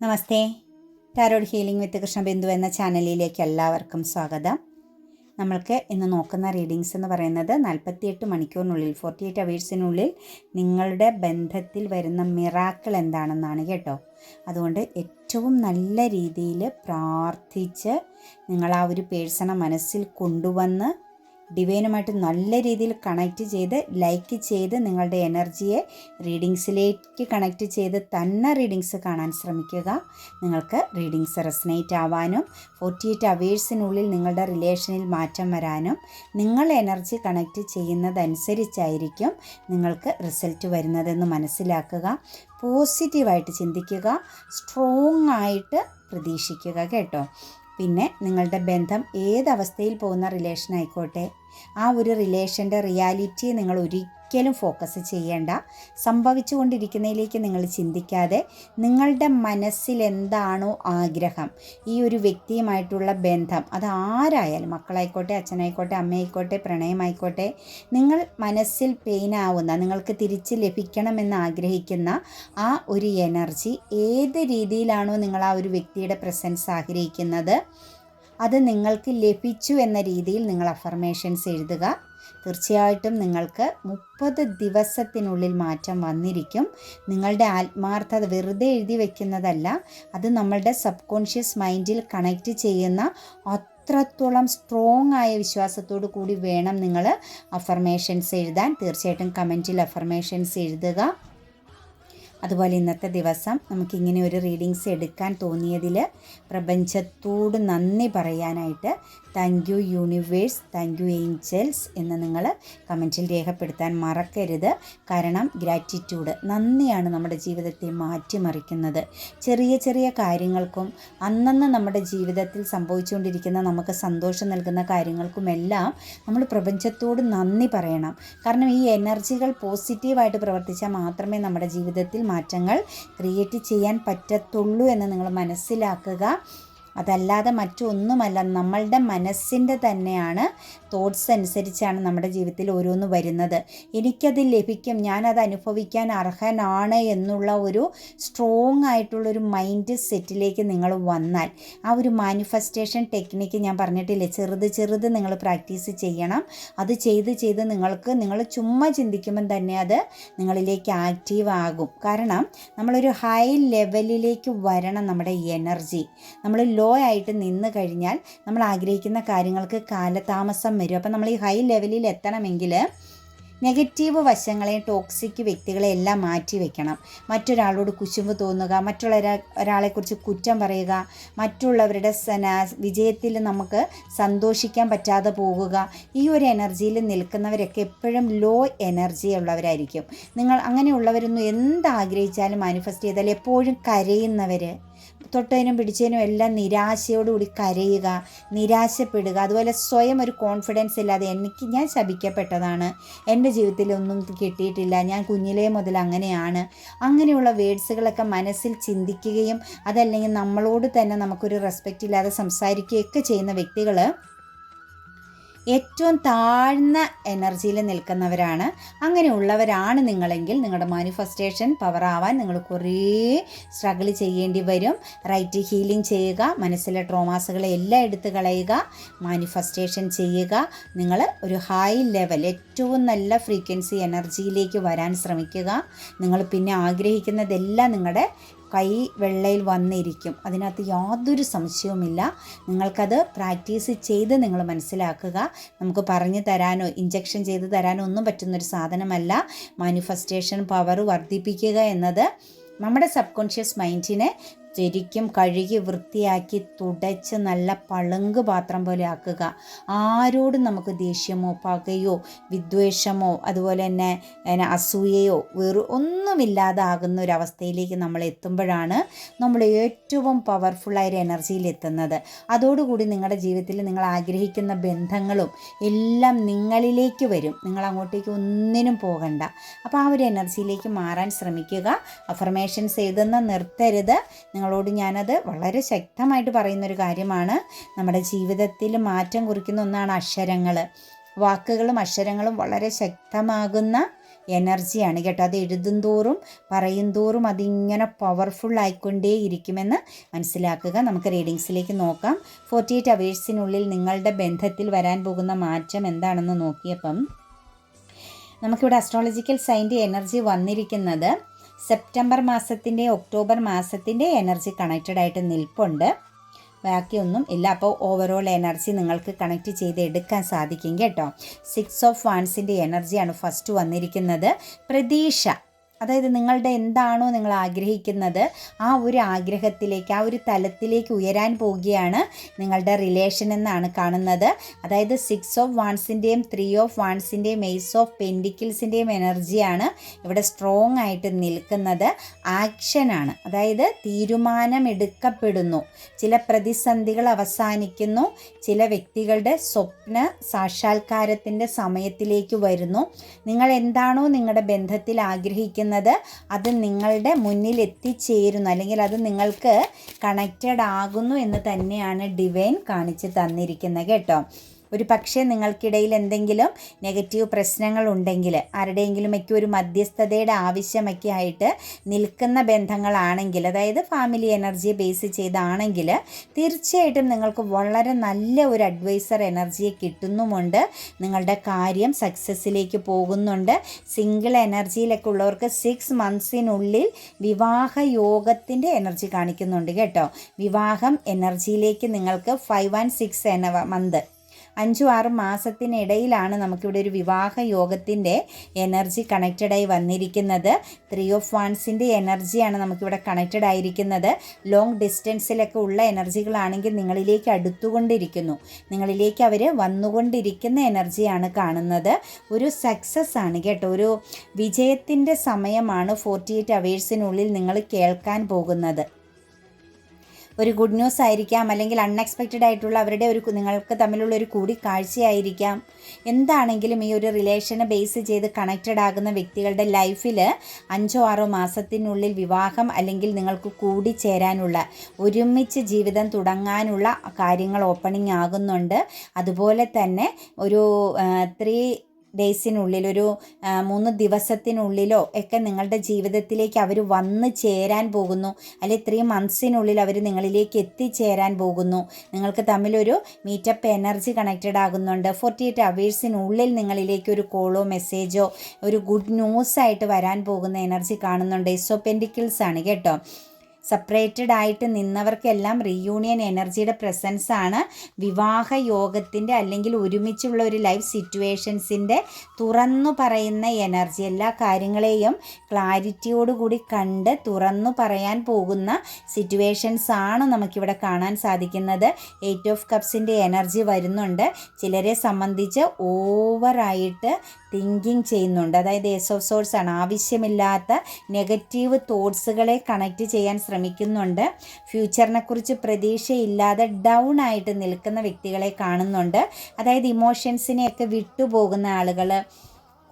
Namaste. Tarot healing with Krishnabindu എന്ന ചാനലിലേക്ക് എല്ലാവർക്കും സ്വാഗതം. നമ്മൾക്ക് ഇന്ന് നോക്കുന്ന റീഡിങ്സ് എന്ന് പറയുന്നത് നാൽപ്പത്തിയെട്ട് മണിക്കൂറിനുള്ളിൽ ഫോർട്ടി എയ്റ്റ് അവേഴ്സിനുള്ളിൽ നിങ്ങളുടെ ബന്ധത്തിൽ വരുന്ന മിറാക്കിൾ എന്താണെന്നാണ് കേട്ടോ. അതുകൊണ്ട് ഏറ്റവും നല്ല രീതിയിൽ പ്രാർത്ഥിച്ച് നിങ്ങൾ ആ ഒരു പേഴ്സണെ മനസ്സിൽ കൊണ്ടുവന്ന് ഡിവൈനുമായിട്ട് നല്ല രീതിയിൽ കണക്റ്റ് ചെയ്ത് ലൈക്ക് ചെയ്ത് നിങ്ങളുടെ എനർജിയെ റീഡിങ്സിലേക്ക് കണക്റ്റ് ചെയ്ത് തന്നെ റീഡിങ്സ് കാണാൻ ശ്രമിക്കുക. നിങ്ങൾക്ക് റീഡിങ്സ് റെസനേറ്റ് ആവാനും ഫോർട്ടി എയ്റ്റ് അവേഴ്സിനുള്ളിൽ നിങ്ങളുടെ റിലേഷനിൽ മാറ്റം വരാനും നിങ്ങൾ എനർജി കണക്റ്റ് ചെയ്യുന്നതനുസരിച്ചായിരിക്കും നിങ്ങൾക്ക് റിസൾട്ട് വരുന്നതെന്ന് മനസ്സിലാക്കുക. പോസിറ്റീവായിട്ട് ചിന്തിക്കുക. സ്ട്രോങ് ആയിട്ട് പ്രതീക്ഷിക്കുക കേട്ടോ. പിന്നെ നിങ്ങളുടെ ബന്ധം ഏതവസ്ഥയിൽ പോകുന്ന റിലേഷൻ ആയിക്കോട്ടെ ആ ഒരു റിലേഷന്റെ റിയാലിറ്റി നിങ്ങൾ ഒരിക്കലും ഫോക്കസ് ചെയ്യേണ്ട. സംഭവിച്ചു കൊണ്ടിരിക്കുന്നതിലേക്ക് നിങ്ങൾ ചിന്തിക്കാതെ നിങ്ങളുടെ മനസ്സിൽ എന്താണോ ആഗ്രഹം ഈ ഒരു വ്യക്തിയുമായിട്ടുള്ള ബന്ധം അത് ആരായാലും മക്കളായിക്കോട്ടെ അച്ഛനായിക്കോട്ടെ അമ്മയായിക്കോട്ടെ പ്രണയമായിക്കോട്ടെ നിങ്ങൾ മനസ്സിൽ പെയിനാവുന്ന നിങ്ങൾക്ക് തിരിച്ച് ലഭിക്കണമെന്ന് ആഗ്രഹിക്കുന്ന ആ ഒരു എനർജി ഏത് രീതിയിലാണോ നിങ്ങൾ ആ ഒരു വ്യക്തിയുടെ പ്രസൻസ് ആഗ്രഹിക്കുന്നത് അത് നിങ്ങൾക്ക് ലഭിച്ചു എന്ന രീതിയിൽ നിങ്ങൾ അഫർമേഷൻസ് എഴുതുക. തീർച്ചയായിട്ടും നിങ്ങൾക്ക് മുപ്പത് ദിവസത്തിനുള്ളിൽ മാറ്റം വന്നിരിക്കും. നിങ്ങളുടെ ആത്മാർത്ഥത വെറുതെ എഴുതി വയ്ക്കുന്നതല്ല അത് നമ്മളുടെ സബ് കോൺഷ്യസ് മൈൻഡിൽ കണക്റ്റ് ചെയ്യുന്ന അത്രത്തോളം സ്ട്രോങ് ആയ വിശ്വാസത്തോടു കൂടി വേണം നിങ്ങൾ അഫർമേഷൻസ് എഴുതാൻ. തീർച്ചയായിട്ടും കമന്റിൽ അഫർമേഷൻസ് എഴുതുക. അതുപോലെ ഇന്നത്തെ ദിവസം നമുക്കിങ്ങനെ ഒരു റീഡിങ്സ് എടുക്കാൻ തോന്നിയതിൽ പ്രപഞ്ചത്തോട് നന്ദി പറയാനായിട്ട് thank you universe thank you angels എന്ന് നിങ്ങൾ കമന്റിൽ രേഖപ്പെടുത്താൻ മറക്കരുത്. കാരണം ഗ്രാറ്റിറ്റ്യൂഡ് നന്ദിയാണ് നമ്മുടെ ജീവിതത്തെ മാറ്റിമറിക്കുന്നത്. ചെറിയ ചെറിയ കാര്യങ്ങൾക്കും അന്നന്ന് നമ്മുടെ ജീവിതത്തിൽ സംഭവിച്ചുകൊണ്ടിരിക്കുന്ന നമുക്ക് സന്തോഷം നൽകുന്ന കാര്യങ്ങൾക്കുമെല്ലാം നമ്മൾ പ്രപഞ്ചത്തോട് നന്ദി പറയണം. കാരണം ഈ എനർജികൾ പോസിറ്റീവായിട്ട് പ്രവർത്തിച്ചാൽ മാത്രമേ നമ്മുടെ ജീവിതത്തിൽ മാറ്റങ്ങൾ ക്രിയേറ്റ് ചെയ്യാൻ പറ്റത്തുള്ളൂ എന്ന് നിങ്ങൾ മനസ്സിലാക്കുക. അതല്ലാതെ മറ്റൊന്നുമല്ല നമ്മളുടെ മനസ്സിന്റെ തന്നെയാണ് തോട്ട്സ് അനുസരിച്ചാണ് നമ്മുടെ ജീവിതത്തിൽ ഓരോന്ന് വരുന്നത്. എനിക്കത് ലഭിക്കും ഞാനത് അനുഭവിക്കാൻ അർഹനാണ് എന്നുള്ള ഒരു സ്ട്രോങ് ആയിട്ടുള്ളൊരു മൈൻഡ് സെറ്റിലേക്ക് നിങ്ങൾ വന്നാൽ ആ ഒരു മാനിഫെസ്റ്റേഷൻ ടെക്നിക്ക് ഞാൻ പറഞ്ഞിട്ടില്ലേ ചെറുത് ചെറുത് നിങ്ങൾ പ്രാക്ടീസ് ചെയ്യണം. അത് ചെയ്ത് ചെയ്ത് നിങ്ങൾക്ക് നിങ്ങൾ ചുമ്മാ ചിന്തിക്കുമ്പം തന്നെ അത് നിങ്ങളിലേക്ക് ആക്റ്റീവ് ആകും. കാരണം നമ്മളൊരു ഹൈ ലെവലിലേക്ക് വരണം നമ്മുടെ എനർജി നമ്മൾ ലോ ആയിട്ട് നിന്ന് കഴിഞ്ഞാൽ നമ്മൾ ആഗ്രഹിക്കുന്ന കാര്യങ്ങൾക്ക് കാലതാമസം വരും. അപ്പം നമ്മൾ ഈ ഹൈ ലെവലിൽ എത്തണമെങ്കിൽ നെഗറ്റീവ് വശങ്ങളെ ടോക്സിക് വ്യക്തികളെ എല്ലാം മാറ്റി വെക്കണം. മറ്റൊരാളോട് കുശുമ്പ് തോന്നുക മറ്റുള്ള ഒരാളെക്കുറിച്ച് കുറ്റം പറയുക മറ്റുള്ളവരുടെ വിജയത്തിൽ നമുക്ക് സന്തോഷിക്കാൻ പറ്റാതെ പോകുക. ഈ ഒരു എനർജിയിൽ നിൽക്കുന്നവരൊക്കെ എപ്പോഴും ലോ എനർജി ഉള്ളവരായിരിക്കും. നിങ്ങൾ അങ്ങനെയുള്ളവരൊന്നും എന്താഗ്രഹിച്ചാലും മാനിഫെസ്റ്റ് ചെയ്താൽ എപ്പോഴും കരയുന്നവർ തൊട്ടതിനും പിടിച്ചതിനും എല്ലാം നിരാശയോടുകൂടി കരയുക നിരാശപ്പെടുക അതുപോലെ സ്വയം ഒരു കോൺഫിഡൻസ് ഇല്ലാതെ എനിക്ക് ഞാൻ ശപിക്കപ്പെട്ടതാണ്. എന്റെ ജീവിതത്തിൽ ഒന്നും കിട്ടിയിട്ടില്ല. ഞാൻ കുഞ്ഞിലേ മുതൽ അങ്ങനെയാണ്. അങ്ങനെയുള്ള വേഡ്സുകളൊക്കെ മനസ്സിൽ ചിന്തിക്കുകയും അതല്ലെങ്കിൽ നമ്മളോട് തന്നെ നമുക്കൊരു റെസ്പെക്റ്റ് ഇല്ലാതെ സംസാരിക്കുകയൊക്കെ ചെയ്യുന്ന വ്യക്തികൾ ഏറ്റവും താഴ്ന്ന എനർജിയിൽ നിൽക്കുന്നവരാണ്. അങ്ങനെയുള്ളവരാണ് നിങ്ങളെങ്കിൽ നിങ്ങളുടെ മാനിഫെസ്റ്റേഷൻ പവർ ആവാൻ നിങ്ങൾ കുറേ സ്ട്രഗിൾ ചെയ്യേണ്ടി വരും. റൈറ്റ് ഹീലിംഗ് ചെയ്യുക മനസ്സിലെ ട്രോമാസുകളെ എല്ലാം എടുത്ത് കളയുക മാനിഫെസ്റ്റേഷൻ ചെയ്യുക. നിങ്ങൾ ഒരു ഹൈ ലെവൽ ഏറ്റവും നല്ല ഫ്രീക്വൻസി എനർജിയിലേക്ക് വരാൻ ശ്രമിക്കുക. നിങ്ങൾ പിന്നെ ആഗ്രഹിക്കുന്നതെല്ലാം നിങ്ങളുടെ കൈ വെള്ളയിൽ വന്നിരിക്കും. അതിനകത്ത് യാതൊരു സംശയവുമില്ല. നിങ്ങൾക്കത് പ്രാക്ടീസ് ചെയ്ത് നിങ്ങൾ മനസ്സിലാക്കുക. നമുക്ക് പറഞ്ഞു തരാനോ ഇഞ്ചക്ഷൻ ചെയ്ത് തരാനോ ഒന്നും പറ്റുന്നൊരു സാധനമല്ല. മാനിഫെസ്റ്റേഷൻ പവർ വർദ്ധിപ്പിക്കുക എന്നത് നമ്മുടെ സബ് കോൺഷ്യസ് മൈൻഡിനെ ശരിക്കും കഴുകി വൃത്തിയാക്കി തുടച്ച് നല്ല പളുങ്ക് പാത്രം പോലെ ആക്കുക. ആരോടും നമുക്ക് ദേഷ്യമോ പകയോ വിദ്വേഷമോ അതുപോലെ തന്നെ അസൂയയോ വെറു ഒന്നുമില്ലാതെ ആകുന്ന ഒരു അവസ്ഥയിലേക്ക് നമ്മൾ എത്തുമ്പോഴാണ് നമ്മൾ ഏറ്റവും പവർഫുള്ളായ ഒരു എനർജിയിൽ എത്തുന്നത്. അതോടുകൂടി നിങ്ങളുടെ ജീവിതത്തിൽ നിങ്ങൾ ആഗ്രഹിക്കുന്ന ബന്ധങ്ങളും എല്ലാം നിങ്ങളിലേക്ക് വരും. നിങ്ങൾ അങ്ങോട്ടേക്ക് ഒന്നിനും പോകണ്ട. അപ്പോൾ ആ ഒരു എനർജിയിലേക്ക് മാറാൻ ശ്രമിക്കുക. അഫർമേഷൻസ് എഴുതുന്ന നിർത്തരുത്. നിങ്ങളോട് ഞാനത് വളരെ ശക്തമായിട്ട് പറയുന്നൊരു കാര്യമാണ്. നമ്മുടെ ജീവിതത്തിൽ മാറ്റം കുറിക്കുന്ന ഒന്നാണ് അക്ഷരങ്ങൾ. വാക്കുകളും അക്ഷരങ്ങളും വളരെ ശക്തമാകുന്ന എനർജിയാണ് കേട്ടോ. അത് എഴുതും തോറും പറയും തോറും അതിങ്ങനെ പവർഫുൾ ആയിക്കൊണ്ടേ ഇരിക്കുമെന്ന് മനസ്സിലാക്കുക. നമുക്ക് റീഡിങ്സിലേക്ക് നോക്കാം. ഫോർട്ടി എയ്റ്റ് അവേഴ്സിനുള്ളിൽ നിങ്ങളുടെ ബന്ധത്തിൽ വരാൻ പോകുന്ന മാറ്റം എന്താണെന്ന് നോക്കിയപ്പം നമുക്കിവിടെ അസ്ട്രോളജിക്കൽ സൈന്റെ എനർജി വന്നിരിക്കുന്നത് സെപ്റ്റംബർ മാസത്തിന്റെ ഒക്ടോബർ മാസത്തിന്റെ എനർജി കണക്റ്റഡ് ആയിട്ട് നിൽപ്പുണ്ട്. ബാക്കിയൊന്നും ഇല്ല. അപ്പോൾ ഓവറോൾ എനർജി നിങ്ങൾക്ക് കണക്ട് ചെയ്ത് എടുക്കാൻ സാധിക്കും കേട്ടോ. സിക്സ് ഓഫ് വാൻസിന്റെ എനർജിയാണ് ഫസ്റ്റ് വന്നിരിക്കുന്നത്. പ്രതീക്ഷ. അതായത് നിങ്ങളുടെ എന്താണോ നിങ്ങൾ ആഗ്രഹിക്കുന്നത് ആ ഒരു ആഗ്രഹത്തിലേക്ക് ആ ഒരു തലത്തിലേക്ക് ഉയരാൻ പോവുകയാണ് നിങ്ങളുടെ റിലേഷൻ എന്നാണ് കാണുന്നത്. അതായത് സിക്സ് ഓഫ് വാൺസിന്റെയും ത്രീ ഓഫ് വാൺസിന്റെയും എയ്സ് ഓഫ് പെൻഡിക്കിൾസിന്റെയും എനർജിയാണ് ഇവിടെ സ്ട്രോങ് ആയിട്ട് നിൽക്കുന്നത്. ആക്ഷനാണ് അതായത് തീരുമാനമെടുക്കപ്പെടുന്നു. ചില പ്രതിസന്ധികൾ അവസാനിക്കുന്നു. ചില വ്യക്തികളുടെ സ്വപ്ന സാക്ഷാത്കാരത്തിന്റെ സമയത്തിലേക്ക് വരുന്നു. നിങ്ങൾ എന്താണോ നിങ്ങളുടെ ബന്ധത്തിൽ ആഗ്രഹിക്കുന്നത് ചെയ്യുന്നത് അത് നിങ്ങളുടെ മുന്നിൽ എത്തിച്ചേരുന്നു. അല്ലെങ്കിൽ അത് നിങ്ങൾക്ക് കണക്റ്റഡ് ആകുന്നു എന്ന് തന്നെയാണ് ഡിവൈൻ കാണിച്ച് തന്നിരിക്കുന്നത് കേട്ടോ. ഒരു പക്ഷേ നിങ്ങൾക്കിടയിൽ എന്തെങ്കിലും നെഗറ്റീവ് പ്രശ്നങ്ങൾ ഉണ്ടെങ്കിൽ ആരുടെയെങ്കിലുമൊക്കെ ഒരു മധ്യസ്ഥതയുടെ ആവശ്യമൊക്കെ ആയിട്ട് നിൽക്കുന്ന ബന്ധങ്ങളാണെങ്കിൽ അതായത് ഫാമിലി എനർജി ബേസ് ചെയ്താണെങ്കിൽ തീർച്ചയായിട്ടും നിങ്ങൾക്ക് വളരെ നല്ല ഒരു അഡ്വൈസർ എനർജിയെ കിട്ടുന്നുമുണ്ട്. നിങ്ങളുടെ കാര്യം സക്സസ്സിലേക്ക് പോകുന്നുണ്ട്. സിംഗിൾ എനർജിയിലൊക്കെ ഉള്ളവർക്ക് സിക്സ് മന്ത്സിനുള്ളിൽ വിവാഹ യോഗത്തിന്റെ എനർജി കാണിക്കുന്നുണ്ട് കേട്ടോ. വിവാഹം എനർജിയിലേക്ക് നിങ്ങൾക്ക് ഫൈവ് ആൻഡ് സിക്സ് എന്ന മന്ത് അഞ്ചു ആറ് മാസത്തിനിടയിലാണ് നമുക്കിവിടെ ഒരു വിവാഹ യോഗത്തിന്റെ എനർജി കണക്റ്റഡായി വന്നിരിക്കുന്നത്. ത്രീ ഓഫ് വൺസിന്റെ എനർജിയാണ് നമുക്കിവിടെ കണക്റ്റഡ് ആയിരിക്കുന്നത്. ലോങ് ഡിസ്റ്റൻസിലൊക്കെ ഉള്ള എനർജികളാണെങ്കിൽ നിങ്ങളിലേക്ക് അടുത്തുകൊണ്ടിരിക്കുന്നു. നിങ്ങളിലേക്ക് അവർ വന്നുകൊണ്ടിരിക്കുന്ന എനർജിയാണ് കാണുന്നത്. ഒരു സക്സസ് ആണ് കേട്ടോ. ഒരു വിജയത്തിന്റെ സമയമാണ് ഫോർട്ടി എയ്റ്റ് അവേഴ്സിനുള്ളിൽ നിങ്ങൾ കേൾക്കാൻ പോകുന്നത്. ഒരു ഗുഡ് ന്യൂസ് ആയിരിക്കാം അല്ലെങ്കിൽ അൺഎക്സ്പെക്റ്റഡ് ആയിട്ടുള്ള അവരുടെ ഒരു നിങ്ങൾക്ക് തമ്മിലുള്ള ഒരു കൂടിക്കാഴ്ചയായിരിക്കാം. എന്താണെങ്കിലും ഈ ഒരു റിലേഷനെ ബേസ് ചെയ്ത് കണക്റ്റഡ് ആകുന്ന വ്യക്തികളുടെ ലൈഫിൽ അഞ്ചോ ആറോ മാസത്തിനുള്ളിൽ വിവാഹം അല്ലെങ്കിൽ നിങ്ങൾക്ക് കൂടിച്ചേരാനുള്ള ഒരുമിച്ച് ജീവിതം തുടങ്ങാനുള്ള കാര്യങ്ങൾ ഓപ്പണിംഗ് ആകുന്നുണ്ട്. അതുപോലെ തന്നെ ഒരു ത്രീ ഡേയ്സിനുള്ളിൽ ഒരു മൂന്ന് ദിവസത്തിനുള്ളിലോ ഒക്കെ നിങ്ങളുടെ ജീവിതത്തിലേക്ക് അവർ വന്ന് ചേരാൻ പോകുന്നു. അല്ലെങ്കിൽ ത്രീ മന്ത്സിനുള്ളിൽ അവർ നിങ്ങളിലേക്ക് എത്തിച്ചേരാൻ പോകുന്നു. നിങ്ങൾക്ക് തമ്മിലൊരു മീറ്റപ്പ് എനർജി കണക്റ്റഡ് ആകുന്നുണ്ട്. ഫോർട്ടി എയ്റ്റ് അവേഴ്സിനുള്ളിൽ നിങ്ങളിലേക്ക് ഒരു കോളോ മെസ്സേജോ ഒരു ഗുഡ് ന്യൂസ് ആയിട്ട് വരാൻ പോകുന്ന എനർജി കാണുന്നുണ്ട്. ഇസോ പെൻഡിക്കിൾസ് ആണ് കേട്ടോ. സെപ്പറേറ്റഡ് ആയിട്ട് നിന്നവർക്കെല്ലാം റീയൂണിയൻ എനർജിയുടെ പ്രസൻസ് ആണ്. വിവാഹ യോഗത്തിന്റെ അല്ലെങ്കിൽ ഒരുമിച്ചുള്ള ഒരു ലൈഫ് സിറ്റുവേഷൻസിന്റെ തുറന്നു പറയുന്ന എനർജി എല്ലാ കാര്യങ്ങളെയും ക്ലാരിറ്റിയോടുകൂടി കണ്ട് തുറന്നു പറയാൻ പോകുന്ന സിറ്റുവേഷൻസ് ആണ് നമുക്കിവിടെ കാണാൻ സാധിക്കുന്നത്. എയ്റ്റ് ഓഫ് കപ്സിന്റെ എനർജി വരുന്നുണ്ട്. ചിലരെ സംബന്ധിച്ച് ഓവറായിട്ട് തിങ്കിങ് ചെയ്യുന്നുണ്ട്. അതായത് എസ് ഓഫ് സോഴ്സ് ആണ്. ആവശ്യമില്ലാത്ത നെഗറ്റീവ് തോട്ട്സുകളെ കണക്റ്റ് ചെയ്യാൻ ശ്രമിക്കുന്നുണ്ട്. ഫ്യൂച്ചറിനെക്കുറിച്ച് പ്രതീക്ഷയില്ലാതെ ഡൗൺ ആയിട്ട് നിൽക്കുന്ന വ്യക്തികളെ കാണുന്നുണ്ട്. അതായത് ഇമോഷൻസിനെയൊക്കെ വിട്ടുപോകുന്ന ആളുകൾ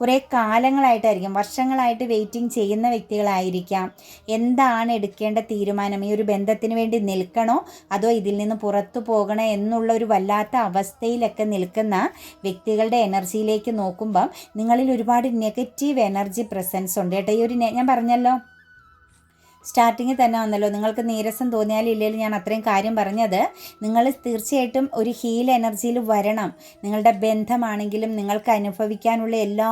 കുറേ കാലങ്ങളായിട്ടായിരിക്കും വർഷങ്ങളായിട്ട് വെയിറ്റിംഗ് ചെയ്യുന്ന വ്യക്തികളായിരിക്കാം. എന്താണ് എടുക്കേണ്ട തീരുമാനം? ഈ ഒരു ബന്ധത്തിന് വേണ്ടി നിൽക്കണോ? അതോ ഇതിൽ നിന്ന് പുറത്തു പോകണോ എന്നുള്ള ഒരു വല്ലാത്ത അവസ്ഥയിലൊക്കെ നിൽക്കുന്ന വ്യക്തികളുടെ എനർജിയിലേക്ക് നോക്കുമ്പം നിങ്ങളിൽ ഒരുപാട് നെഗറ്റീവ് എനർജി പ്രസൻസ് ഉണ്ട്. കേട്ടോ ഈ ഒരു ഞാൻ പറഞ്ഞല്ലോ. സ്റ്റാർട്ടിങ്ങിൽ തന്നെ വന്നല്ലോ. നിങ്ങൾക്ക് നീരസം തോന്നിയാലും ഞാൻ അത്രയും കാര്യം പറഞ്ഞത്. നിങ്ങൾ തീർച്ചയായിട്ടും ഒരു ഹീൽ എനർജിയിൽ വരണം. നിങ്ങളുടെ ബന്ധമാണെങ്കിലും നിങ്ങൾക്ക് അനുഭവിക്കാനുള്ള എല്ലാ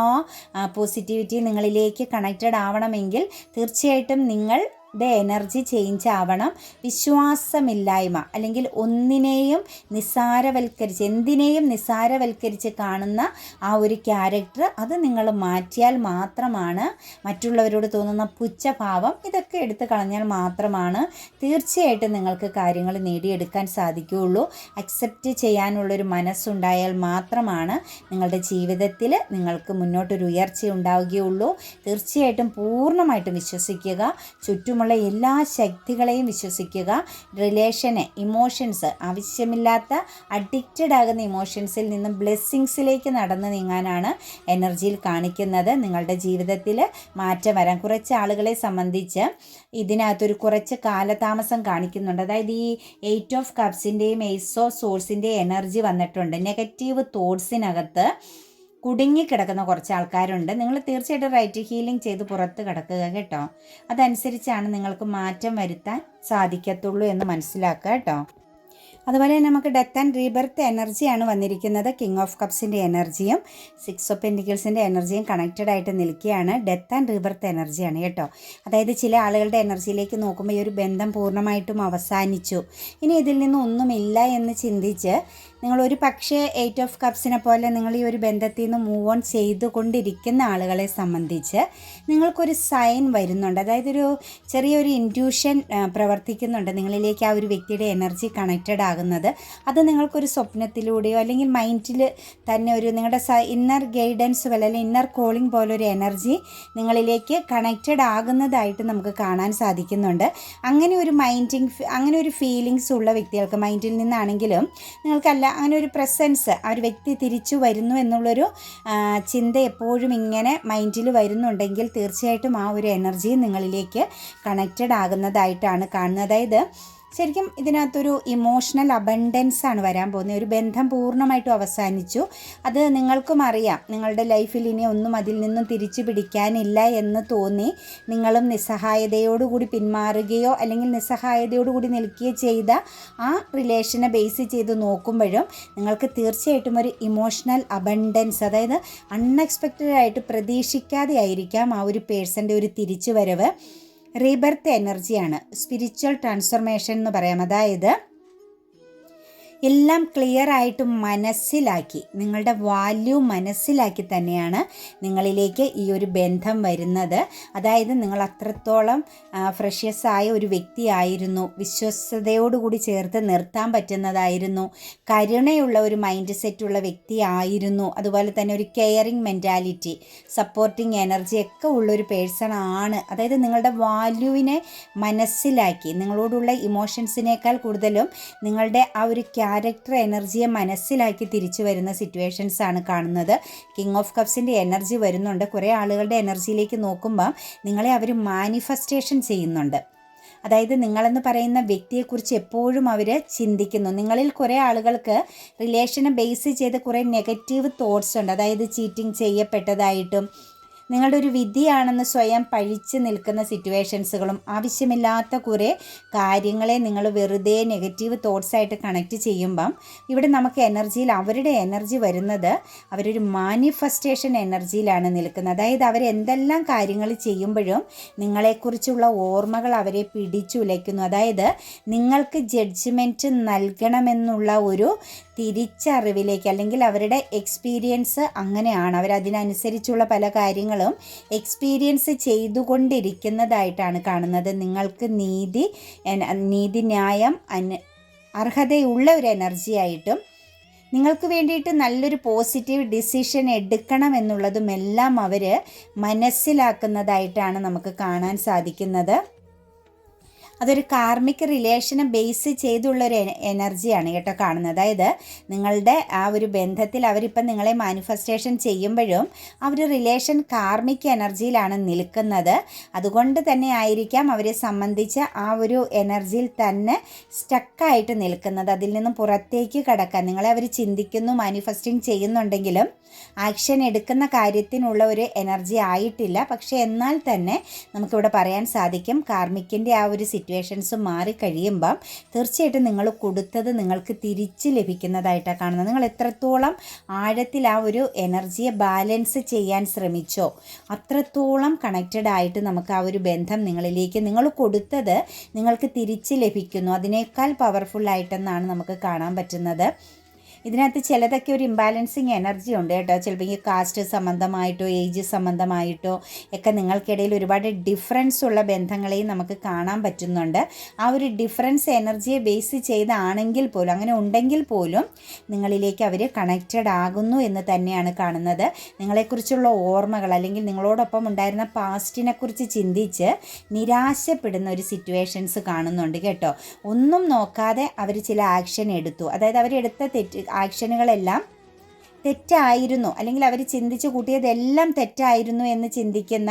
പോസിറ്റിവിറ്റിയും നിങ്ങളിലേക്ക് കണക്റ്റഡ് ആവണമെങ്കിൽ തീർച്ചയായിട്ടും നിങ്ങൾ യുടെ എനർജി ചേഞ്ച് ആവണം. വിശ്വാസമില്ലായ്മ അല്ലെങ്കിൽ ഒന്നിനെയും നിസ്സാരവൽക്കരിച്ച് എന്തിനേയും നിസ്സാരവൽക്കരിച്ച് കാണുന്ന ആ ഒരു ക്യാരക്ടർ അത് നിങ്ങൾ മാറ്റിയാൽ മാത്രമാണ് മറ്റുള്ളവരോട് തോന്നുന്ന പുച്ഛഭാവം ഇതൊക്കെ എടുത്തു കളഞ്ഞാൽ മാത്രമാണ് തീർച്ചയായിട്ടും നിങ്ങൾക്ക് കാര്യങ്ങൾ നേടിയെടുക്കാൻ സാധിക്കുകയുള്ളൂ. അക്സെപ്റ്റ് ചെയ്യാനുള്ളൊരു മനസ്സുണ്ടായാൽ മാത്രമാണ് നിങ്ങളുടെ ജീവിതത്തിൽ നിങ്ങൾക്ക് മുന്നോട്ടൊരു ഉയർച്ച ഉണ്ടാവുകയുള്ളൂ തീർച്ചയായിട്ടും പൂർണമായിട്ടും വിശ്വസിക്കുക. ചുറ്റുമുള്ള നിങ്ങളുള്ള എല്ലാ ശക്തികളെയും വിശ്വസിക്കുക. റിലേഷനെ ഇമോഷൻസ് ആവശ്യമില്ലാത്ത അഡിക്റ്റഡ് ആകുന്ന ഇമോഷൻസിൽ നിന്നും ബ്ലെസ്സിങ്സിലേക്ക് നടന്നു നീങ്ങാനാണ് എനർജിയിൽ കാണിക്കുന്നത്. നിങ്ങളുടെ ജീവിതത്തിൽ മാറ്റം വരാൻ കുറച്ച് ആളുകളെ സംബന്ധിച്ച് ഇതിനകത്തൊരു കുറച്ച് കാലതാമസം കാണിക്കുന്നുണ്ട്. അതായത് ഈ എയ്റ്റ് ഓഫ് കപ്സിന്റെയും എയ്സ് ഓഫ് സോഴ്സിന്റെയും എനർജി വന്നിട്ടുണ്ട്. നെഗറ്റീവ് തോട്ട്സിനകത്ത് കുടുങ്ങിക്കിടക്കുന്ന കുറച്ച് ആൾക്കാരുണ്ട് നിങ്ങൾ തീർച്ചയായിട്ടും റൈറ്റ് ഹീലിംഗ് ചെയ്ത് പുറത്ത് കിടക്കുക കേട്ടോ. അതനുസരിച്ചാണ് നിങ്ങൾക്ക് മാറ്റം വരുത്താൻ സാധിക്കത്തുള്ളൂ എന്ന് മനസ്സിലാക്കുക കേട്ടോ. അതുപോലെ തന്നെ നമുക്ക് ഡെത്ത് ആൻഡ് റീബർത്ത് എനർജിയാണ് വന്നിരിക്കുന്നത്. കിങ് ഓഫ് കപ്സിന്റെ എനർജിയും സിക്സ് ഓഫ് പെന്റിക്കിൾസിന്റെ എനർജിയും കണക്റ്റഡ് ആയിട്ട് നിൽക്കുകയാണ്. ഡെത്ത് ആൻഡ് റീബർത്ത് എനർജിയാണ് കേട്ടോ. അതായത് ചില ആളുകളുടെ എനർജിയിലേക്ക് നോക്കുമ്പോൾ ഈ ഒരു ബന്ധം പൂർണമായിട്ടും അവസാനിച്ചു. ഇനി ഇതിൽ നിന്നും ഒന്നുമില്ല എന്ന് ചിന്തിച്ച് നിങ്ങൾ ഒരു പക്ഷേ എയ്റ്റ് ഓഫ് കപ്സിനെ പോലെ നിങ്ങൾ ഈ ഒരു ബന്ധത്തിൽ നിന്ന് മൂവ് ഓൺ ചെയ്തുകൊണ്ടിരിക്കുന്ന ആളുകളെ സംബന്ധിച്ച് നിങ്ങൾക്കൊരു സൈൻ വരുന്നുണ്ട്. അതായത് ഒരു ചെറിയൊരു ഇന്റ്യൂഷൻ പ്രവർത്തിക്കുന്നുണ്ട്. നിങ്ങളിലേക്ക് ആ ഒരു വ്യക്തിയുടെ എനർജി കണക്റ്റഡ് ആകുന്നത്. അത് നിങ്ങൾക്കൊരു സ്വപ്നത്തിലൂടെയോ അല്ലെങ്കിൽ മൈൻഡിൽ തന്നെ ഒരു നിങ്ങളുടെ ഇന്നർ ഗൈഡൻസ് പോലെ അല്ലെങ്കിൽ ഇന്നർ കോളിംഗ് പോലെ ഒരു എനർജി നിങ്ങളിലേക്ക് കണക്റ്റഡ് ആകുന്നതായിട്ട് നമുക്ക് കാണാൻ സാധിക്കുന്നുണ്ട്. അങ്ങനെ ഒരു മൈൻഡിങ് അങ്ങനെ ഒരു ഫീലിങ്സ് ഉള്ള വ്യക്തികൾക്ക് മൈൻഡിൽ നിന്നാണെങ്കിലും നിങ്ങൾക്കല്ല അങ്ങനെ ഒരു പ്രസൻസ് ആ ഒരു വ്യക്തി തിരിച്ചു വരുന്നു എന്നുള്ളൊരു ചിന്ത എപ്പോഴും ഇങ്ങനെ മൈൻഡിൽ വരുന്നുണ്ടെങ്കിൽ തീർച്ചയായിട്ടും ആ ഒരു എനർജി നിങ്ങളിലേക്ക് കണക്റ്റഡ് ആകുന്നതായിട്ടാണ് കാണുന്നത്. അതായത് ശരിക്കും ഇതിനകത്തൊരു ഇമോഷണൽ അബണ്ടൻസ് ആണ് വരാൻ പോകുന്നത്. ഒരു ബന്ധം പൂർണമായിട്ടും അവസാനിച്ചു. അത് നിങ്ങൾക്കും അറിയാം. നിങ്ങളുടെ ലൈഫിൽ ഇനി ഒന്നും അതിൽ നിന്നും തിരിച്ചു പിടിക്കാനില്ല എന്ന് തോന്നി. നിങ്ങളും നിസ്സഹായതയോടുകൂടി പിന്മാറുകയോ അല്ലെങ്കിൽ നിസ്സഹായതയോടുകൂടി നിൽക്കുകയോ ചെയ്ത ആ റിലേഷനെ ബേസ് ചെയ്ത് നോക്കുമ്പോഴും നിങ്ങൾക്ക് തീർച്ചയായിട്ടും ഒരു ഇമോഷണൽ അബണ്ടൻസ് അതായത് അൺഎക്സ്പെക്റ്റഡ് ആയിട്ട് പ്രതീക്ഷിക്കാതെ ആയിരിക്കാം ആ ഒരു പേഴ്സന്റെ ഒരു തിരിച്ചു വരവ് റീബർത്ത് എനർജിയാണ്. സ്പിരിച്വൽ ട്രാൻസ്ഫർമേഷൻ എന്ന് പറയാം. അതായത് എല്ലാം ക്ലിയർ ആയിട്ട് മനസ്സിലാക്കി നിങ്ങളുടെ വാല്യൂ മനസ്സിലാക്കി തന്നെയാണ് നിങ്ങളിലേക്ക് ഈ ഒരു ബന്ധം വരുന്നത്. അതായത് നിങ്ങൾ അത്രത്തോളം ഫ്രഷ്യസ് ആയ ഒരു വ്യക്തിയായിരുന്നു വിശ്വസ്തയോടുകൂടി ചേർത്ത് നിർത്താൻ പറ്റുന്നതായിരുന്നു. കരുണയുള്ള ഒരു മൈൻഡ് സെറ്റുള്ള വ്യക്തിയായിരുന്നു അതുപോലെ തന്നെ ഒരു കെയറിങ് മെന്റാലിറ്റി സപ്പോർട്ടിങ് എനർജി ഒക്കെ ഉള്ളൊരു പേഴ്സൺ ആണ്. അതായത് നിങ്ങളുടെ വാല്യൂവിനെ മനസ്സിലാക്കി നിങ്ങളോടുള്ള ഇമോഷൻസിനേക്കാൾ കൂടുതലും നിങ്ങളുടെ ആ ഒരു ക്യാരക്ടർ എനർജിയെ മനസ്സിലാക്കി തിരിച്ചു വരുന്ന സിറ്റുവേഷൻസ് ആണ് കാണുന്നത്. കിങ് ഓഫ് കപ്സിന്റെ എനർജി വരുന്നുണ്ട്. കുറേ ആളുകളുടെ എനർജിയിലേക്ക് നോക്കുമ്പം നിങ്ങളെ അവർ മാനിഫെസ്റ്റേഷൻ ചെയ്യുന്നുണ്ട്. അതായത് നിങ്ങളെന്ന് പറയുന്ന വ്യക്തിയെക്കുറിച്ച് എപ്പോഴും അവർ ചിന്തിക്കുന്നു. നിങ്ങളിൽ കുറേ ആളുകൾക്ക് റിലേഷനെ ബേസ് ചെയ്ത് കുറേ നെഗറ്റീവ് തോട്ട്സ് ഉണ്ട്. അതായത് ചീറ്റിംഗ് ചെയ്യപ്പെട്ടതായിട്ടും നിങ്ങളുടെ ഒരു വിധിയാണെന്ന് സ്വയം പഴിച്ച് നിൽക്കുന്ന സിറ്റുവേഷൻസുകളും ആവശ്യമില്ലാത്ത കുറേ കാര്യങ്ങളെ നിങ്ങൾ വെറുതെ നെഗറ്റീവ് തോട്ട്സായിട്ട് കണക്റ്റ് ചെയ്യുമ്പം ഇവിടെ നമുക്ക് എനർജിയിൽ അവരുടെ എനർജി വരുന്നത് അവരൊരു മാനിഫെസ്റ്റേഷൻ എനർജിയിലാണ് നിൽക്കുന്നത്. അതായത് അവരെന്തെല്ലാം കാര്യങ്ങൾ ചെയ്യുമ്പോഴും നിങ്ങളെക്കുറിച്ചുള്ള ഓർമ്മകൾ അവരെ പിടിച്ചുലയ്ക്കുന്നു. അതായത് നിങ്ങൾക്ക് ജഡ്ജ്മെന്റ് നൽകണമെന്നുള്ള ഒരു തിരിച്ചറിവിലേക്ക് അല്ലെങ്കിൽ അവരുടെ എക്സ്പീരിയൻസ് അങ്ങനെയാണ്. അവരതിനനുസരിച്ചുള്ള പല കാര്യങ്ങളും എക്സ്പീരിയൻസ് ചെയ്തുകൊണ്ടിരിക്കുന്നതായിട്ടാണ് കാണുന്നത്. നിങ്ങൾക്ക് നീതി നീതിന്യായം അന് അർഹതയുള്ള ഒരു എനർജി ആയിട്ടും നിങ്ങൾക്ക് വേണ്ടിയിട്ട് നല്ലൊരു പോസിറ്റീവ് ഡിസിഷൻ എടുക്കണം എന്നുള്ളതും എല്ലാം അവർ മനസ്സിലാക്കുന്നതായിട്ടാണ് നമുക്ക് കാണാൻ സാധിക്കുന്നത്. അതൊരു കാർമിക് റിലേഷനെ ബേസ് ചെയ്തുള്ളൊരു എനർജിയാണ് കേട്ടോ കാണുന്നത്. അതായത് നിങ്ങളുടെ ആ ഒരു ബന്ധത്തിൽ അവരിപ്പം നിങ്ങളെ മാനിഫെസ്റ്റേഷൻ ചെയ്യുമ്പോഴും ആ ഒരു റിലേഷൻ കാർമിക് എനർജിയിലാണ് നിൽക്കുന്നത്. അതുകൊണ്ട് തന്നെ ആയിരിക്കാം അവരെ സംബന്ധിച്ച് ആ ഒരു എനർജിയിൽ തന്നെ സ്റ്റക്കായിട്ട് നിൽക്കുന്നത്. അതിൽ നിന്നും പുറത്തേക്ക് കടക്കാൻ. നിങ്ങളെ അവർ ചിന്തിക്കുന്നു മാനിഫെസ്റ്റിംഗ് ചെയ്യുന്നുണ്ടെങ്കിലും ആക്ഷൻ എടുക്കുന്ന കാര്യത്തിനുള്ള ഒരു എനർജി ആയിട്ടില്ല. പക്ഷേ എന്നാൽ തന്നെ നമുക്കിവിടെ പറയാൻ സാധിക്കും കാർമിക്കിന്റെ ആ ഒരു സിറ്റുവേഷൻസ് മാറി കഴിയുമ്പം തീർച്ചയായിട്ടും നിങ്ങൾ കൊടുത്തത് നിങ്ങൾക്ക് തിരിച്ച് ലഭിക്കുന്നതായിട്ടാണ് കാണുന്നത്. നിങ്ങൾ എത്രത്തോളം ആഴത്തിൽ ആ ഒരു എനർജിയെ ബാലൻസ് ചെയ്യാൻ ശ്രമിച്ചോ അത്രത്തോളം കണക്റ്റഡ് ആയിട്ട് നമുക്ക് ആ ഒരു ബന്ധം നിങ്ങളിലേക്ക് നിങ്ങൾ കൊടുത്തത് നിങ്ങൾക്ക് തിരിച്ച് ലഭിക്കുന്നു. അതിനേക്കാൾ പവർഫുൾ ആയിട്ടെന്നാണ് നമുക്ക് കാണാൻ പറ്റുന്നത്. ഇതിനകത്ത് ചിലതൊക്കെ ഒരു ഇംബാലൻസിങ് എനർജി ഉണ്ട് കേട്ടോ. ചിലപ്പോൾ ഈ കാസ്റ്റ് സംബന്ധമായിട്ടോ ഏജ് സംബന്ധമായിട്ടോ ഒക്കെ നിങ്ങൾക്കിടയിൽ ഒരുപാട് ഡിഫറൻസ് ഉള്ള ബന്ധങ്ങളെയും നമുക്ക് കാണാൻ പറ്റുന്നുണ്ട്. ആ ഒരു ഡിഫറൻസ് എനർജിയെ ബേസ് ചെയ്താണെങ്കിൽ പോലും അങ്ങനെ ഉണ്ടെങ്കിൽ പോലും നിങ്ങളിലേക്ക് അവർ കണക്റ്റഡ് ആകുന്നു എന്ന് തന്നെയാണ് കാണുന്നത്. നിങ്ങളെക്കുറിച്ചുള്ള ഓർമ്മകൾ അല്ലെങ്കിൽ നിങ്ങളോടൊപ്പം ഉണ്ടായിരുന്ന പാസ്റ്റിനെക്കുറിച്ച് ചിന്തിച്ച് നിരാശപ്പെടുന്ന ഒരു സിറ്റുവേഷൻസ് കാണുന്നുണ്ട് കേട്ടോ. ഒന്നും നോക്കാതെ അവർ ചില ആക്ഷൻ എടുത്തു. അതായത് അവരെടുത്ത തെറ്റ് ആക്ഷനുകളെല്ലാം തെറ്റായിരുന്നു. അല്ലെങ്കിൽ അവർ ചിന്തിച്ചു കൂട്ടിയതെല്ലാം തെറ്റായിരുന്നു എന്ന് ചിന്തിക്കുന്ന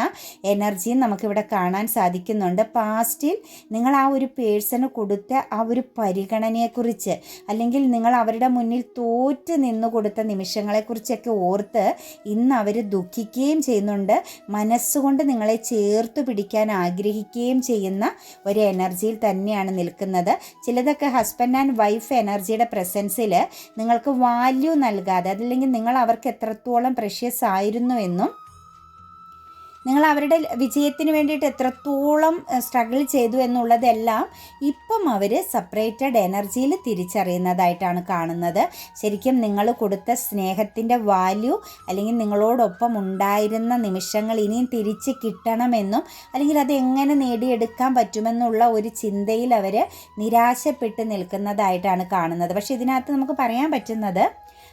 എനർജിയും നമുക്കിവിടെ കാണാൻ സാധിക്കുന്നുണ്ട്. പാസ്റ്റിൽ നിങ്ങൾ ആ ഒരു പേഴ്സണ് കൊടുത്ത ആ ഒരു പരിഗണനയെക്കുറിച്ച് അല്ലെങ്കിൽ നിങ്ങൾ അവരുടെ മുന്നിൽ തോറ്റ് നിന്ന് കൊടുത്ത നിമിഷങ്ങളെക്കുറിച്ചൊക്കെ ഓർത്ത് ഇന്ന് അവർ ദുഃഖിക്കുകയും ചെയ്യുന്നുണ്ട്. മനസ്സുകൊണ്ട് നിങ്ങളെ ചേർത്ത് പിടിക്കാൻ ആഗ്രഹിക്കുകയും ചെയ്യുന്ന ഒരു എനർജിയിൽ തന്നെയാണ് നിൽക്കുന്നത്. ചിലതൊക്കെ ഹസ്ബൻഡ് ആൻഡ് വൈഫ് എനർജിയുടെ പ്രസൻസിൽ നിങ്ങൾക്ക് വാല്യൂ നൽകാതെ അതല്ലെങ്കിൽ നിങ്ങൾ അവർക്ക് എത്രത്തോളം പ്രഷ്യസ് ആയിരുന്നു എന്നും നിങ്ങൾ അവരുടെ വിജയത്തിന് വേണ്ടിയിട്ട് എത്രത്തോളം സ്ട്രഗിൾ ചെയ്തു എന്നുള്ളതെല്ലാം ഇപ്പം അവർ സെപ്പറേറ്റഡ് എനർജിയിൽ തിരിച്ചറിയുന്നതായിട്ടാണ് കാണുന്നത്. ശരിക്കും നിങ്ങൾ കൊടുത്ത സ്നേഹത്തിന്റെ വാല്യൂ അല്ലെങ്കിൽ നിങ്ങളോടൊപ്പം ഉണ്ടായിരുന്ന നിമിഷങ്ങൾ ഇനിയും തിരിച്ച് കിട്ടണമെന്നും അല്ലെങ്കിൽ അത് എങ്ങനെ നേടിയെടുക്കാൻ പറ്റുമെന്നുള്ള ഒരു ചിന്തയിൽ അവർ നിരാശപ്പെട്ട് നിൽക്കുന്നതായിട്ടാണ് കാണുന്നത്. പക്ഷേ ഇതിനകത്ത് നമുക്ക് പറയാൻ പറ്റുന്നത്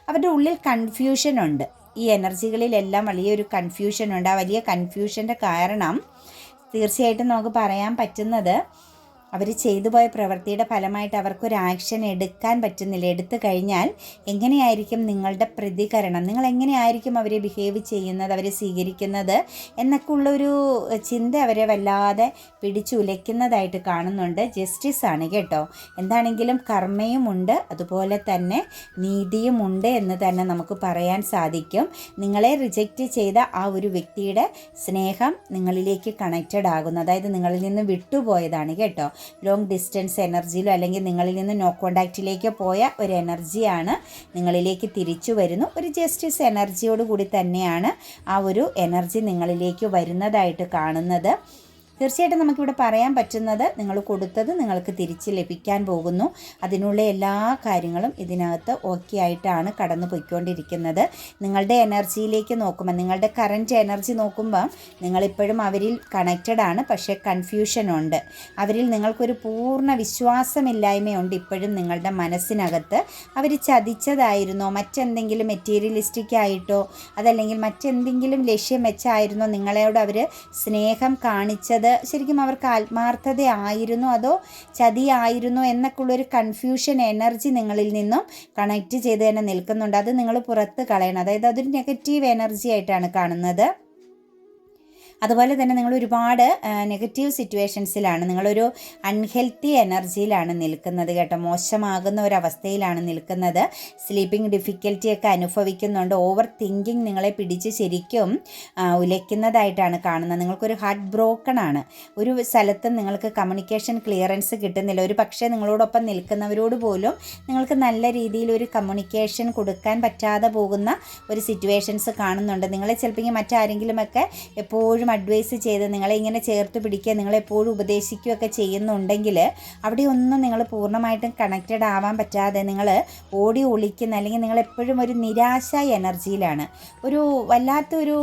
അവരുടെ ഉള്ളിൽ കൺഫ്യൂഷൻ ഉണ്ട്. ഈ എനർജികളിലെല്ലാം വലിയൊരു കൺഫ്യൂഷൻ ഉണ്ട്. ആ വലിയ കൺഫ്യൂഷന്റെ കാരണം തീർച്ചയായിട്ടും നമുക്ക് പറയാൻ പറ്റുന്നത് അവർ ചെയ്തു പോയ പ്രവൃത്തിയുടെ ഫലമായിട്ട് അവർക്കൊരു ആക്ഷൻ എടുക്കാൻ പറ്റുന്നില്ല. എടുത്തു കഴിഞ്ഞാൽ എങ്ങനെയായിരിക്കും നിങ്ങളുടെ പ്രതികരണം? നിങ്ങൾ എങ്ങനെയായിരിക്കും അവരെ ബിഹേവ് ചെയ്യുന്നത് അവരെ സ്വീകരിക്കുന്നത് എന്നൊക്കെ ഉള്ളൊരു ചിന്ത അവരെ വല്ലാതെ പിടിച്ചുലയ്ക്കുന്നതായിട്ട് കാണുന്നുണ്ട്. ജസ്റ്റിസ് ആണ് കേട്ടോ. എന്താണെങ്കിലും കർമ്മയുമുണ്ട് അതുപോലെ തന്നെ നീതിയുമുണ്ട് എന്ന് തന്നെ നമുക്ക് പറയാൻ സാധിക്കും. നിങ്ങളെ റിജക്റ്റ് ചെയ്ത ആ ഒരു വ്യക്തിയുടെ സ്നേഹം നിങ്ങളിലേക്ക് കണക്റ്റഡ് ആകുന്നു. അതായത് നിങ്ങളിൽ നിന്ന് വിട്ടുപോയതാണ് കേട്ടോ. ലോങ് ഡിസ്റ്റൻസ് എനർജിയിലോ അല്ലെങ്കിൽ നിങ്ങളിൽ നിന്ന് നോ കോണ്ടാക്റ്റിലേക്ക് പോയ ഒരു എനർജിയാണ്. നിങ്ങളിലേക്ക് തിരിച്ചു വരുന്നു. ഒരു ജസ്റ്റിസ് എനർജിയോട് കൂടി തന്നെയാണ് ആ ഒരു എനർജി നിങ്ങളിലേക്ക് വരുന്നതായിട്ട് കാണുന്നത്. തീർച്ചയായിട്ടും നമുക്കിവിടെ പറയാൻ പറ്റുന്നത് നിങ്ങൾ കൊടുത്തത് നിങ്ങൾക്ക് തിരിച്ച് ലഭിക്കാൻ പോകുന്നു. അതിനുള്ള എല്ലാ കാര്യങ്ങളും ഇതിനകത്ത് ഓക്കെ ആയിട്ടാണ് കടന്നു പോയിക്കൊണ്ടിരിക്കുന്നത്. നിങ്ങളുടെ എനർജിയിലേക്ക് നോക്കുമ്പോൾ നിങ്ങളുടെ കറന്റ് എനർജി നോക്കുമ്പോൾ നിങ്ങളിപ്പോഴും അവരിൽ കണക്റ്റഡ് ആണ്. പക്ഷേ കൺഫ്യൂഷൻ ഉണ്ട്. അവരിൽ നിങ്ങൾക്കൊരു പൂർണ വിശ്വാസമില്ലായ്മയുണ്ട് ഇപ്പോഴും നിങ്ങളുടെ മനസ്സിനകത്ത്. അവർ ചതിച്ചതായിരുന്നോ മറ്റെന്തെങ്കിലും മെറ്റീരിയലിസ്റ്റിക് ആയിട്ടോ അതല്ലെങ്കിൽ മറ്റെന്തെങ്കിലും ലക്ഷ്യം വെച്ചായിരുന്നോ നിങ്ങളോട് അവർ സ്നേഹം കാണിച്ചത് ശരിക്കും അവർക്ക് ആത്മാർത്ഥതയായിരുന്നു അതോ ചതിയായിരുന്നു എന്നൊക്കെ ഉള്ളൊരു കൺഫ്യൂഷൻ എനർജി നിങ്ങളിൽ നിന്നും കണക്ട് ചെയ്ത് തന്നെ നിൽക്കുന്നുണ്ട്. അത് നിങ്ങൾ പുറത്ത് കളയണം. അതായത് അതൊരു നെഗറ്റീവ് എനർജി ആയിട്ടാണ് കാണുന്നത്. അതുപോലെ തന്നെ നിങ്ങൾ ഒരുപാട് നെഗറ്റീവ് സിറ്റുവേഷൻസിലാണ് നിങ്ങളൊരു അൺഹെൽത്തി എനർജിയിലാണ് നിൽക്കുന്നത് കേട്ടോ. മോശമാകുന്ന ഒരു അവസ്ഥയിലാണ് നിൽക്കുന്നത് സ്ലീപ്പിംഗ് ഡിഫിക്കൽറ്റിയൊക്കെ അനുഭവിക്കുന്നുണ്ട്. ഓവർ തിങ്കിങ് നിങ്ങളെ പിടിച്ച് ശരിക്കും ഉലയ്ക്കുന്നതായിട്ടാണ് കാണുന്നത്. നിങ്ങൾക്കൊരു ഹാർട്ട് ബ്രോക്കൺ ആണ്. ഒരു സ്ഥലത്തും നിങ്ങൾക്ക് കമ്മ്യൂണിക്കേഷൻ ക്ലിയറൻസ് കിട്ടുന്നില്ല. ഒരു പക്ഷേ നിങ്ങളോടൊപ്പം നിൽക്കുന്നവരോട് പോലും നിങ്ങൾക്ക് നല്ല രീതിയിൽ ഒരു കമ്മ്യൂണിക്കേഷൻ കൊടുക്കാൻ പറ്റാതെ പോകുന്ന ഒരു സിറ്റുവേഷൻസ് കാണുന്നുണ്ട്. നിങ്ങളെ ചിലപ്പോൾ മറ്റാരെങ്കിലുമൊക്കെ എപ്പോഴും അഡ്വൈസ് ചെയ്ത് നിങ്ങളെ ഇങ്ങനെ ചേർത്ത് പിടിക്കുക നിങ്ങളെപ്പോഴും ഉപദേശിക്കുകയൊക്കെ ചെയ്യുന്നുണ്ടെങ്കിൽ അവിടെ ഒന്നും നിങ്ങൾ പൂർണമായിട്ടും കണക്റ്റഡ് ആവാൻ പറ്റാതെ നിങ്ങൾ ഓടി ഒളിക്കുന്ന അല്ലെങ്കിൽ നിങ്ങൾ എപ്പോഴും ഒരു നിരാശ എനർജിയിലാണ് ഒരു വല്ലാത്തൊരു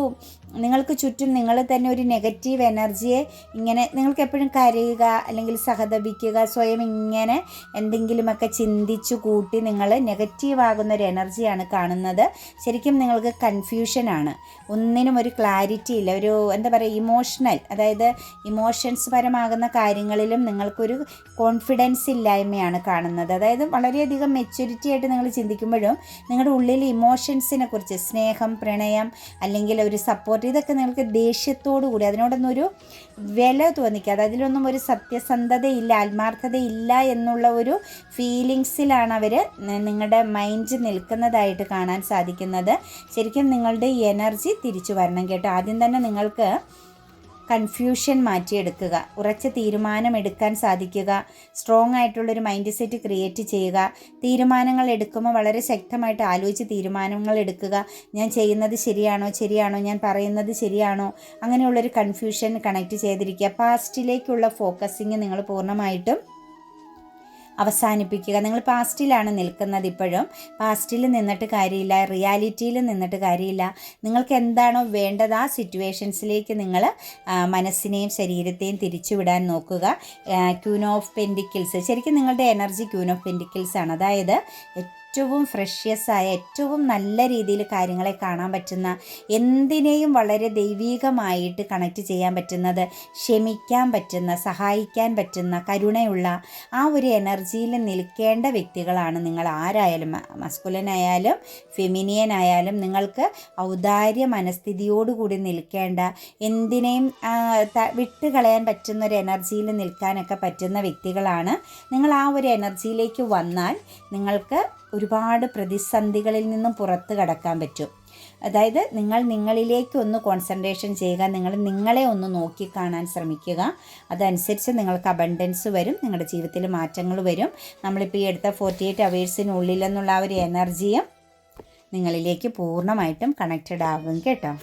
നിങ്ങൾക്ക് ചുറ്റും നിങ്ങൾ തന്നെ ഒരു നെഗറ്റീവ് എനർജിയെ ഇങ്ങനെ നിങ്ങൾക്ക് എപ്പോഴും കരയുക അല്ലെങ്കിൽ സഹതപിക്കുക സ്വയം ഇങ്ങനെ എന്തെങ്കിലുമൊക്കെ ചിന്തിച്ചു കൂട്ടി നിങ്ങൾ നെഗറ്റീവ് ആകുന്ന ഒരു എനർജിയാണ് കാണുന്നത്. ശരിക്കും നിങ്ങൾക്ക് കൺഫ്യൂഷനാണ് ഒന്നിനും ഒരു ക്ലാരിറ്റി ഇല്ല. ഒരു എന്താ പറയുക ഇമോഷണൽ അതായത് ഇമോഷൻസ് പരമാകുന്ന കാര്യങ്ങളിലും നിങ്ങൾക്കൊരു കോൺഫിഡൻസ് ഇല്ലായ്മയാണ് കാണുന്നത്. അതായത് വളരെയധികം മെച്യൂരിറ്റി ആയിട്ട് നിങ്ങൾ ചിന്തിക്കുമ്പോഴും നിങ്ങളുടെ ഉള്ളിൽ ഇമോഷൻസിനെ കുറിച്ച് സ്നേഹം പ്രണയം അല്ലെങ്കിൽ ഒരു സപ്പോർട്ട് ഇതൊക്കെ നിങ്ങൾക്ക് ദേഷ്യത്തോടു കൂടി അതിനോടൊന്നും ഒരു വില തോന്നിക്കാതെ അതിലൊന്നും ഒരു സത്യസന്ധതയില്ല ആത്മാർത്ഥതയില്ല എന്നുള്ള ഒരു ഫീലിങ്സിലാണ് അവർ നിങ്ങളുടെ മൈൻഡ് നിൽക്കുന്നതായിട്ട് കാണാൻ സാധിക്കുന്നത്. ശരിക്കും നിങ്ങളുടെ എനർജി തിരിച്ചു വരണം കേട്ടോ. ആദ്യം തന്നെ നിങ്ങൾക്ക് കൺഫ്യൂഷൻ മാറ്റിയെടുക്കുക. ഉറച്ച തീരുമാനം എടുക്കാൻ സാധിക്കുക. സ്ട്രോങ് ആയിട്ടുള്ളൊരു മൈൻഡ് സെറ്റ് ക്രിയേറ്റ് ചെയ്യുക. തീരുമാനങ്ങൾ എടുക്കുമ്പോൾ വളരെ ശക്തമായിട്ട് ആലോചിച്ച് തീരുമാനങ്ങൾ എടുക്കുക. ഞാൻ ചെയ്യുന്നത് ശരിയാണോ? ശരിയാണോ? ഞാൻ പറയുന്നത് ശരിയാണോ? അങ്ങനെയുള്ളൊരു കൺഫ്യൂഷൻ കണക്ട് ചെയ്തിരിക്കുക. പാസ്റ്റിലേക്കുള്ള ഫോക്കസിങ് നിങ്ങൾ പൂർണമായിട്ടും അവസാനിപ്പിക്കുക. നിങ്ങൾ പാസ്റ്റിലാണ് നിൽക്കുന്നത് ഇപ്പോഴും. പാസ്റ്റിൽ നിന്നിട്ട് കാര്യമില്ല റിയാലിറ്റിയിൽ നിന്നിട്ട് കാര്യമില്ല. നിങ്ങൾക്ക് എന്താണോ വേണ്ടത് ആ സിറ്റുവേഷൻസിലേക്ക് നിങ്ങൾ മനസ്സിനെയും ശരീരത്തെയും തിരിച്ചുവിടാൻ നോക്കുക. Queen of pentacles. ശരിക്കും നിങ്ങളുടെ എനർജി ക്യൂൻ ഓഫ് പെൻഡിക്കിൾസ് ആണ്. അതായത് ഏറ്റവും ഫ്രഷ്യസായ ഏറ്റവും നല്ല രീതിയിൽ കാര്യങ്ങളെ കാണാൻ പറ്റുന്ന എന്തിനേയും വളരെ ദൈവീകമായിട്ട് കണക്ട് ചെയ്യാൻ പറ്റുന്നത് ക്ഷമിക്കാൻ പറ്റുന്ന സഹായിക്കാൻ പറ്റുന്ന കരുണയുള്ള ആ ഒരു എനർജിയിൽ നിൽക്കേണ്ട വ്യക്തികളാണ് നിങ്ങൾ. ആരായാലും മസ്കുലനായാലും ഫെമിനിയൻ ആയാലും നിങ്ങൾക്ക് ഔദാര്യ മനസ്ഥിതിയോടുകൂടി നിൽക്കേണ്ട എന്തിനേയും വിട്ടുകളയാൻ പറ്റുന്ന ഒരു എനർജിയിൽ നിൽക്കാനൊക്കെ പറ്റുന്ന വ്യക്തികളാണ് നിങ്ങൾ. ആ ഒരു എനർജിയിലേക്ക് വന്നാൽ നിങ്ങൾക്ക് ഒരുപാട് പ്രതിസന്ധികളിൽ നിന്നും പുറത്ത് കടക്കാൻ പറ്റും. അതായത് നിങ്ങൾ നിങ്ങളിലേക്ക് ഒന്ന് കോൺസെൻട്രേഷൻ ചെയ്യുക നിങ്ങൾ നിങ്ങളെ ഒന്ന് നോക്കി കാണാൻ ശ്രമിക്കുക. അതനുസരിച്ച് നിങ്ങൾക്ക് അബണ്ടൻസ് വരും നിങ്ങളുടെ ജീവിതത്തിൽ മാറ്റങ്ങൾ വരും. നമ്മളിപ്പോൾ ഈ എടുത്ത ഫോർട്ടി എയ്റ്റ് അവേഴ്സിനുള്ളിൽ എന്നുള്ള ആ ഒരു എനർജിയും നിങ്ങളിലേക്ക് പൂർണമായിട്ടും കണക്റ്റഡ് ആകും കേട്ടോ.